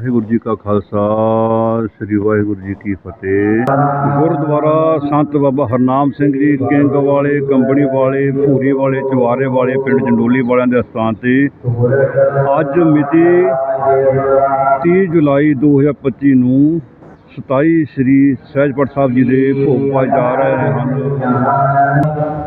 ਵਾਹਿਗੁਰੂ ਜੀ ਕਾ ਖਾਲਸਾ ਸ੍ਰੀ ਵਾਹਿਗੁਰੂ ਜੀ ਕੀ ਫਤਿਹ ਗੁਰਦੁਆਰਾ ਸੰਤ ਬਾਬਾ ਹਰਨਾਮ ਸਿੰਘ ਜੀ ਕਿੰਗ ਵਾਲੇ ਕੰਪਨੀ ਵਾਲੇ ਭੂਰੀ ਵਾਲੇ ਚਵਾਰੇ ਵਾਲੇ ਪਿੰਡ ਜੰਡੋਲੀ ਵਾਲਿਆਂ ਦੇ ਸਥਾਨ ਤੇ ਅੱਜ ਮਿਤੀ 30 ਜੁਲਾਈ 2025 ਨੂੰ 27 ਸ੍ਰੀ ਸਹਿਜਪਟ ਸਾਹਿਬ ਜੀ ਦੇ ਭੋਗ ਪਾਏ ਜਾ ਰਹੇ ਹਨ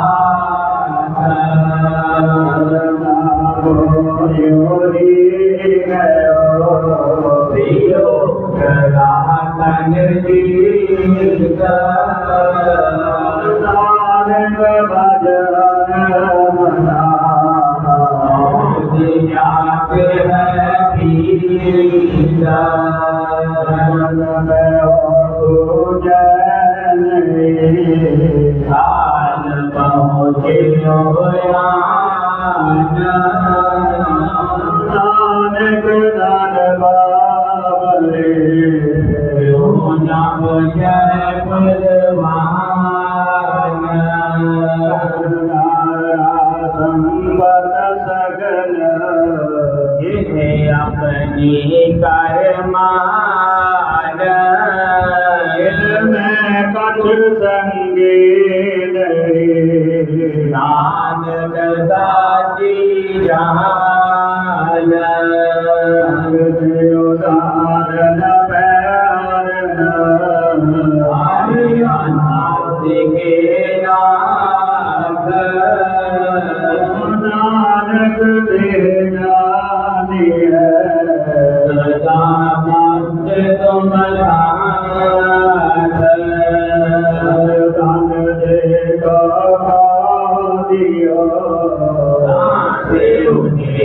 जन पियो नान नो न पलवारा संग वग जिसे अपनी करमान में कठुर संगीत ज्ञान दसाची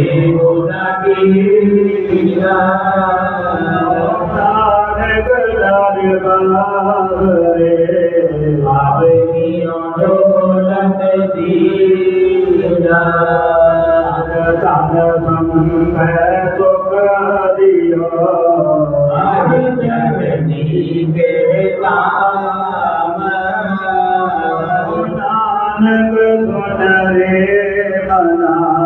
ગો ના કી જા ઓ ના ગલાબ રે હર બાબ કી આંખો કોલતે દી જા આ સબ મેં સંહી કૈ સખ દી હો હર દિલ મેં ની કેતા નામ ઓ તાંગ સુંદર રે બના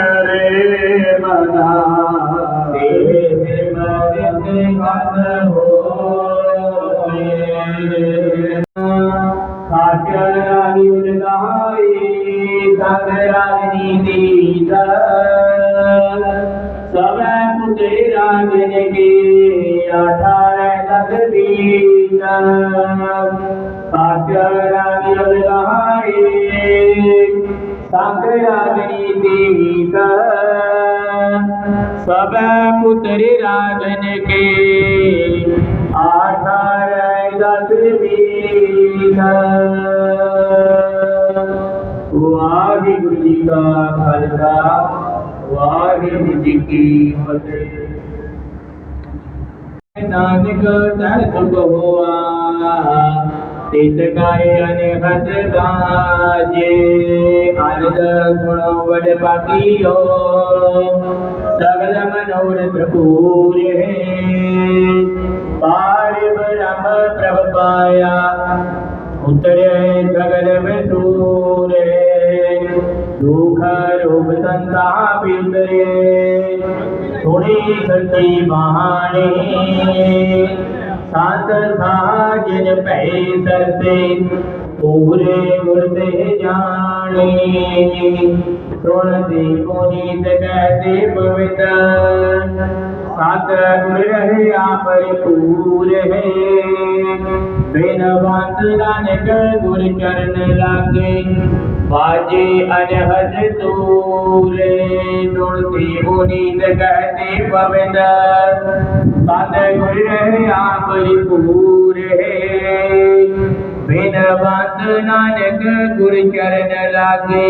सागरादिहारे सागरादिनीति सब पुत्र राजन के आधार दस गुरु जी का खालसा वाहि गुरु जी की फतेह नानक नर सुख हुआ तित सगल मनोरथ पूरे पारिव रम प्रभ पाया उतरे सगल में सूरे दुख रूप संतापित सुनी सती बहाने सात साजन पैसर से पूरे मुर्दे जाने सुनते पुनीत कहते पवित्र सात गुण रहे आप पूर है बिन बात कर गुर चरण लागे बाजे अनहद दूर तुलसी पुनीत कहते पवन सात गुण रहे आप पूर है बिन बात नानक गुर चरण लागे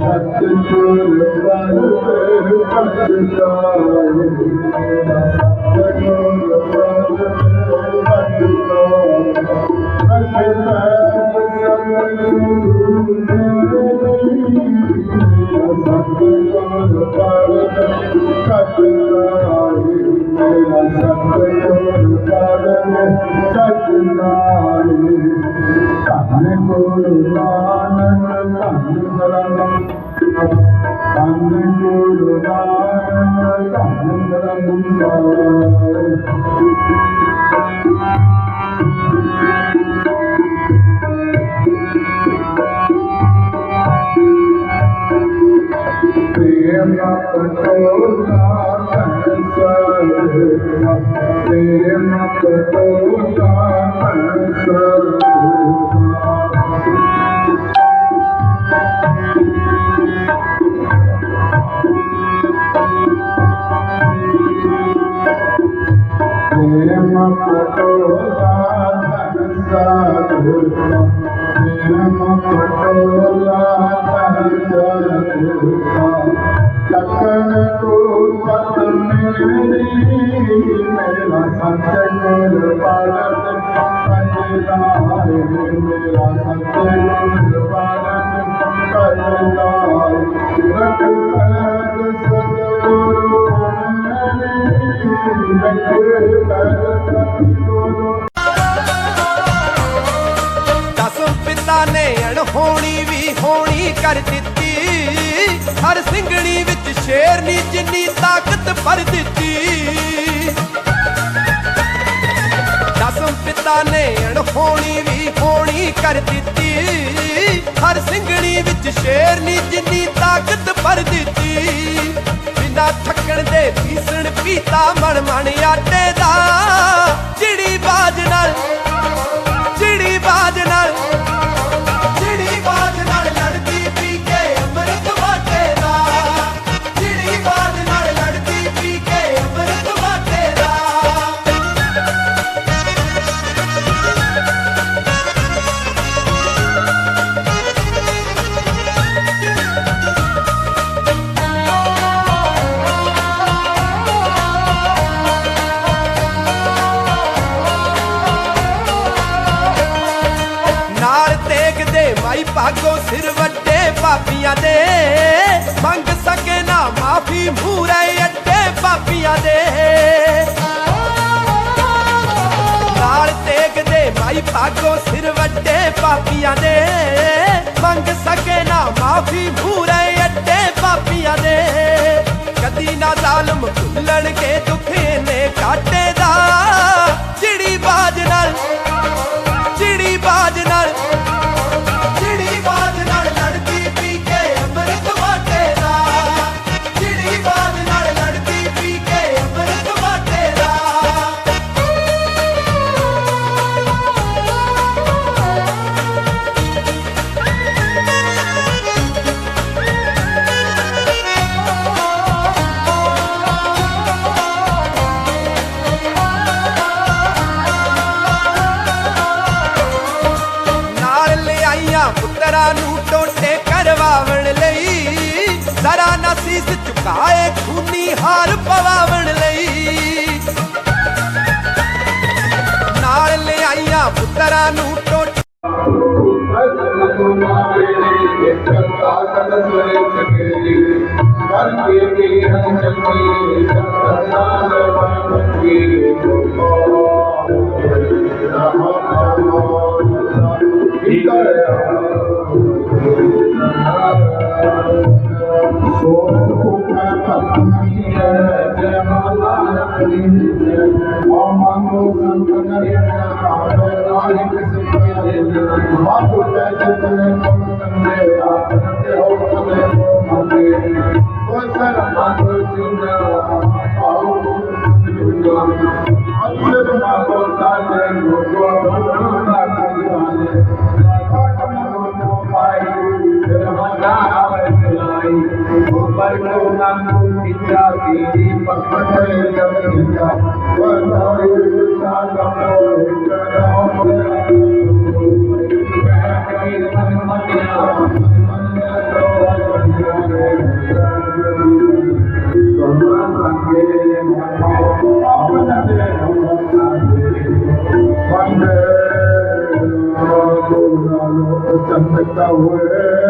सत कल ंदेम सर प्रेम कटो तर مککہ ولہ تنسا رتھم دین مککہ ولہ کرتھ رتھم چکڻ کو ਦਸਮ ਪਿਤਾ ਨੇ ਅਣਹੋਣੀ ਵੀ ਹੋਣੀ ਕਰ ਦਿੱਤੀ ਹਰ ਸਿੰਘਣੀ ਵਿੱਚ ਸ਼ੇਰਨੀ ਜਿੰਨੀ ਤਾਕਤ ਭਰ ਦਿੱਤੀ ਦਸਮ ਪਿਤਾ ਨੇ ਅਣਹੋਣੀ ਵੀ ਹੋਣੀ ਕਰ ਦਿੱਤੀ ਹਰ ਸਿੰਘਣੀ ਵਿੱਚ ਸ਼ੇਰਨੀ ਜਿੰਨੀ ਕੀਤਾ ਮਨ ਮਨ ਪਾਪੀਆਂ ਦੇ ਮੰਗ ਸਕੇ ਨਾ ਮਾਫੀ ਭੂਰੇ ਅੱਡੇ ਪਾਪੀਆਂ ਦੇ ਕਦੀ ਨਾ ਜ਼ਾਲਮ ਲੜ ਕੇ ਦੁੱਖੇ ਨੇ ਕਾਟੇ ਕਾਏ ਖੂਨੀ ਹਾਰ ਪਵਾਵਣ ਲਈ ਨਾਲ ਲਿਆਈਆਂ ਪੁੱਤਰਾਂ ਨੂੰ ਟੋਟ Yeah. يا گراما موں ماں خدا تیری پکھڑے گتھندا ورتاں اویڑن تاں گپو ہندا موں پہر کرے پن منڈلا منڈلا روے گپو سنرا